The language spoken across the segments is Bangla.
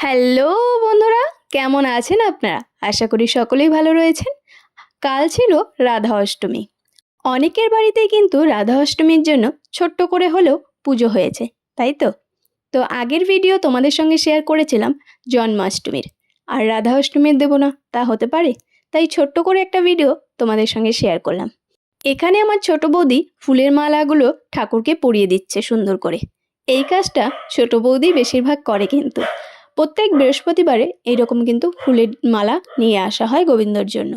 হ্যালো বন্ধুরা, কেমন আছেন আপনারা? আশা করি সকলেই ভালো রয়েছেন। কাল ছিল রাধা অষ্টমী। অনেকের বাড়িতেই কিন্তু রাধা অষ্টমীর জন্য ছোট্ট করে হলেও পুজো হয়েছে, তাই তো? তো আগের ভিডিও তোমাদের সঙ্গে শেয়ার করেছিলাম জন্মাষ্টমীর। আর রাধা অষ্টমীর দেবো না, তা হতে পারে? তাই ছোট্ট করে একটা ভিডিও তোমাদের সঙ্গে শেয়ার করলাম। এখানে আমার ছোট বৌদি ফুলের মালাগুলো ঠাকুরকে পরিয়ে দিচ্ছে সুন্দর করে। এই কাজটা ছোট বৌদি বেশিরভাগ করে কিন্তু। প্রত্যেক বৃহস্পতিবারে এইরকম কিন্তু ফুলের মালা নিয়ে আসা হয় গোবিন্দর জন্য।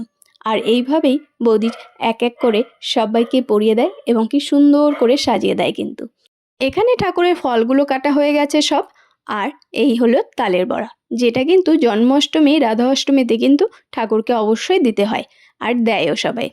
আর এইভাবেই বৌদি এক এক করে সবাইকে পরিয়ে দেয় এবং কি সুন্দর করে সাজিয়ে দেয় কিন্তু। এখানে ঠাকুরের ফলগুলো কাটা হয়ে গেছে সব। আর এই হলো তালের বড়া, যেটা কিন্তু জন্মাষ্টমী রাধা অষ্টমীতে কিন্তু ঠাকুরকে অবশ্যই দিতে হয় আর দেয়ও সবাই।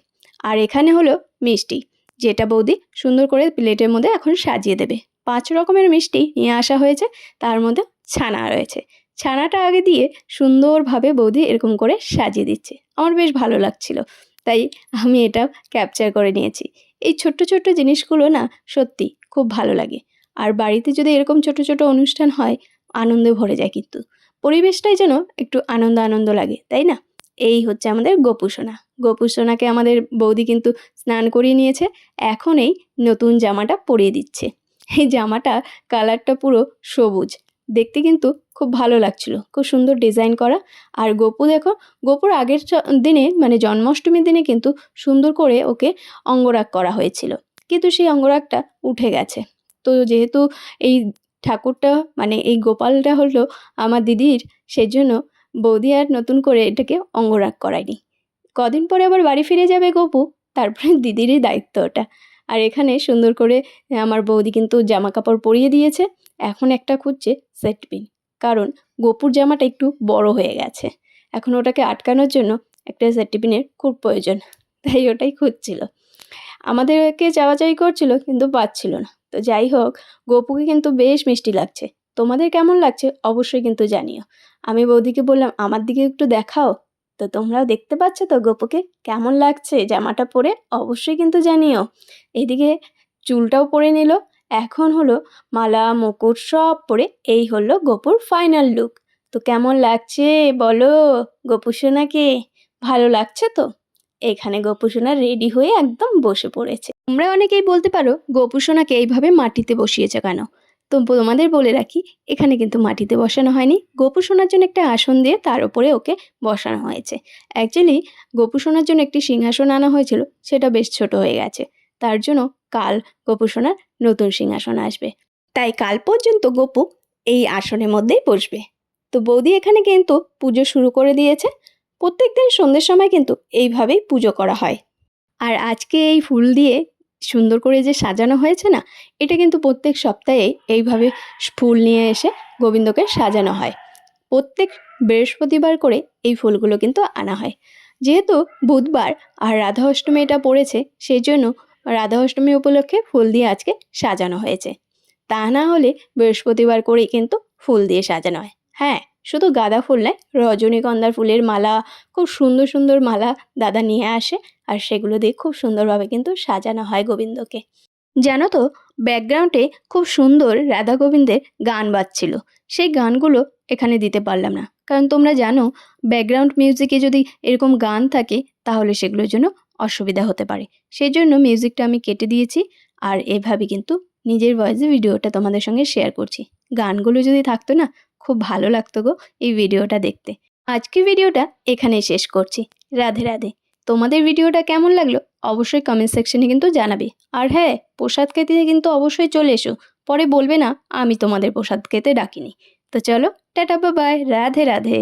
আর এখানে হলো মিষ্টি, যেটা বৌদি সুন্দর করে প্লেটের মধ্যে এখন সাজিয়ে দেবে। পাঁচ রকমের মিষ্টি নিয়ে আসা হয়েছে, তার মধ্যে ছানা রয়েছে ছানাটা আগে দিয়ে সুন্দরভাবে বৌদি এরকম করে সাজিয়ে দিচ্ছে। আমার বেশ ভালো লাগছিল। তাই আমি এটা ক্যাপচার করে নিয়েছি। এই ছোট্ট ছোট্ট জিনিসগুলো না সত্যি খুব ভালো লাগে। আর বাড়িতে যদি এরকম ছোট ছোট অনুষ্ঠান হয়, আনন্দে ভরে যায় কিন্তু। পরিবেশটাই যেন একটু আনন্দ আনন্দ লাগে, তাই না? এই হচ্ছে আমাদের গোপুসোনা গোপুসোনাকে আমাদের বৌদি কিন্তু স্নান করিয়ে নিয়েছে। এখন এই নতুন জামাটা পরিয়ে দিচ্ছে। এই জামাটা কালারটা পুরো সবুজ। দেখতে কিন্তু খুব ভালো লাগছিল। খুব সুন্দর ডিজাইন করা। আর গোপু দেখো, গোপুর আগের দিনে মানে জন্মাষ্টমীর দিনে কিন্তু সুন্দর করে ওকে অঙ্গরাগ করা হয়েছিল। কিন্তু সেই অঙ্গরাগটা উঠে গেছে। তো যেহেতু এই ঠাকুরটা মানে এই গোপালটা হলো আমার দিদির, সেজন্য বৌদি আর নতুন করে এটাকে অঙ্গরাগ করায়নি। কদিন পরে আবার বাড়ি ফিরে যাবে গোপু, তারপরে দিদিরই দায়িত্ব ওটা। আর এখানে সুন্দর করে আমার বৌদি কিন্তু জামা কাপড় পরিয়ে দিয়েছে। এখন একটা খুঁজছে সেট পিন কারণ গোপুর জামাটা একটু বড় হয়ে গেছে। এখন ওটাকে আটকানোর জন্য একটা সেট পিনের খুব প্রয়োজন, তাই ওটাই খুঁজছিল। আমাদেরকে চাওয়াচাই করছিল, কিন্তু পাচ্ছিল না। তো যাই হোক, গোপুকে কিন্তু বেশ মিষ্টি লাগছে। তোমাদের কেমন লাগছে অবশ্যই কিন্তু জানিও। আমি বৌদিকে বললাম, আমার দিকে একটু দেখাও। তো তোমরাও দেখতে পাচ্ছ তো গোপুকে কেমন লাগছে জামাটা পরে? অবশ্যই কিন্তু জানিও। এদিকে চুলটাও পরে নিল এখন হলো মালা, মুকুট সব পরে এই হলো গোপুর ফাইনাল লুক তো কেমন লাগছে বলো? গোপু সোনাকে ভালো লাগছে তো? এখানে গোপু সোনা রেডি হয়ে একদম বসে পড়েছে। তোমরা অনেকেই বলতে পারো গোপু সোনাকে এইভাবে মাটিতে বসিয়েছে কেন? তো তোমাদের বলে রাখি, এখানে কিন্তু মাটিতে বসানো হয়নি। গোপু সোনার জন্য একটা আসন দিয়ে তার উপরে ওকে বসানো হয়েছে। অ্যাকচুয়ালি গোপু সোনার জন্য একটি সিংহাসন আনা হয়েছিল, সেটা বেশ ছোট হয়ে গেছে। তার জন্য কাল গোপু সোনার নতুন সিংহাসন আসবে। তাই কাল পর্যন্ত গোপু এই আসনের মধ্যেই বসবে। তো বৌদি এখানে কিন্তু পুজো শুরু করে দিয়েছে। প্রত্যেক দিন সন্ধ্যের সময় কিন্তু এইভাবেই পুজো করা হয়। আর আজকে এই ফুল দিয়ে সুন্দর করে যে সাজানো হয়েছে না, এটা কিন্তু প্রত্যেক সপ্তাহে এইভাবে ফুল নিয়ে এসে গোবিন্দকে সাজানো হয়। প্রত্যেক বৃহস্পতিবার করে এই ফুলগুলো কিন্তু আনা হয়। যেহেতু বুধবার আর রাধা অষ্টমী এটা পড়েছে, সেই জন্য রাধা অষ্টমী উপলক্ষে ফুল দিয়ে আজকে সাজানো হয়েছে। তা না হলে বৃহস্পতিবার করেই কিন্তু ফুল দিয়ে সাজানো হয়। হ্যাঁ শুধু গাঁদা ফুল নয়, রজনীগন্ধার ফুলের মালা, খুব সুন্দর সুন্দর মালা দাদা নিয়ে আসে আর সেগুলো দিয়ে খুব সুন্দরভাবে কিন্তু সাজানো হয় গোবিন্দকে। জানো তো ব্যাকগ্রাউন্ডে খুব সুন্দর রাধা গোবিন্দের গান বাজছিল। সেই গানগুলো এখানে দিতে পারলাম না। কারণ তোমরা জানো ব্যাকগ্রাউন্ড মিউজিকে যদি এরকম গান থাকে, তাহলে সেগুলোর জন্য অসুবিধা হতে পারে। সেই জন্য মিউজিকটা আমি কেটে দিয়েছি আর এভাবে কিন্তু নিজের ভয়েসে ভিডিওটা তোমাদের সঙ্গে শেয়ার করছি। গানগুলো যদি থাকতো না, খুব ভালো লাগতো গো এই ভিডিওটা দেখতে। আজকে ভিডিওটা এখানেই শেষ করছি। রাধে রাধে। তোমাদের ভিডিওটা কেমন লাগল অবশ্যই কমেন্ট সেকশনে কিন্তু জানাবে। আর হ্যাঁ প্রসাদ খেতে কিন্তু অবশ্যই চলে এসো। পরে বলবে না, আমি তোমাদের প্রসাদ খেতে ডাকিনি। তো চলো, টাটা বাই রাধে রাধে।